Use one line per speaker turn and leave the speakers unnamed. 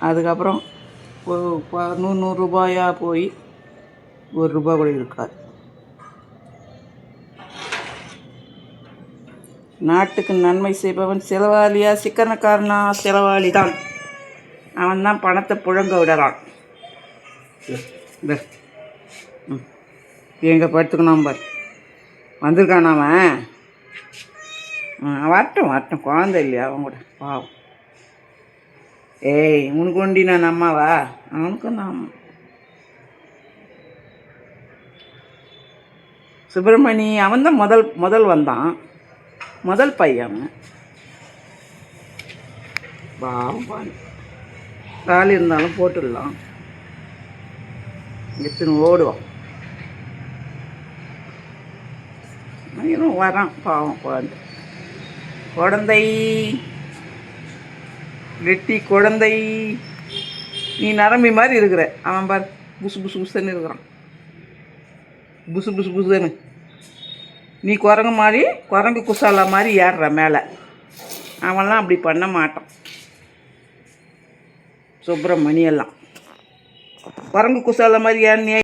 அதுக்கப்புறம் ஒ- ப- நூறு நூறுரூபாயா போய் ஒரு ரூபா கூட இருக்காது. நாட்டுக்கு நன்மை செய்பவன் செலவாளியா? சிக்கனக்காரனா? செலவாளி தான் அவன் தான் பணத்தை புழங்க விடறான். இந்த ம் எங்கே படுத்துக்கணும் பார். வந்திருக்கான் அவன்? வரட்டும் வரட்டும். குழந்தை இல்லையா அவன் கூட? பாவம். ஏய் உனக்கு ஒண்டி நான் அம்மாவா? அவனுக்கு நான் அம்மா. சுப்பிரமணி அவன் தான் முதல் முதல் வந்தான். முதல் பையன் பாவம் பாரு காலி இருந்தாலும் போட்டுடலாம். எத்தனை ஓடுவான். வரான் பாவம் குழந்தை குழந்தை. வெட்டி குழந்தை. நீ நரம்பி மாதிரி இருக்கிற. அவன் பார் புசு புசு புசுன்னு இருக்கிறான். புசு புசு புசுன்னு. நீ குரங்கு மாதிரி குரங்கு குசாலா மாதிரி ஏறுற மேலே. அவன்லாம் அப்படி பண்ண மாட்டான். சுப்பிரமணியெல்லாம். குரங்கு குசாலா மாதிரி ஏறினே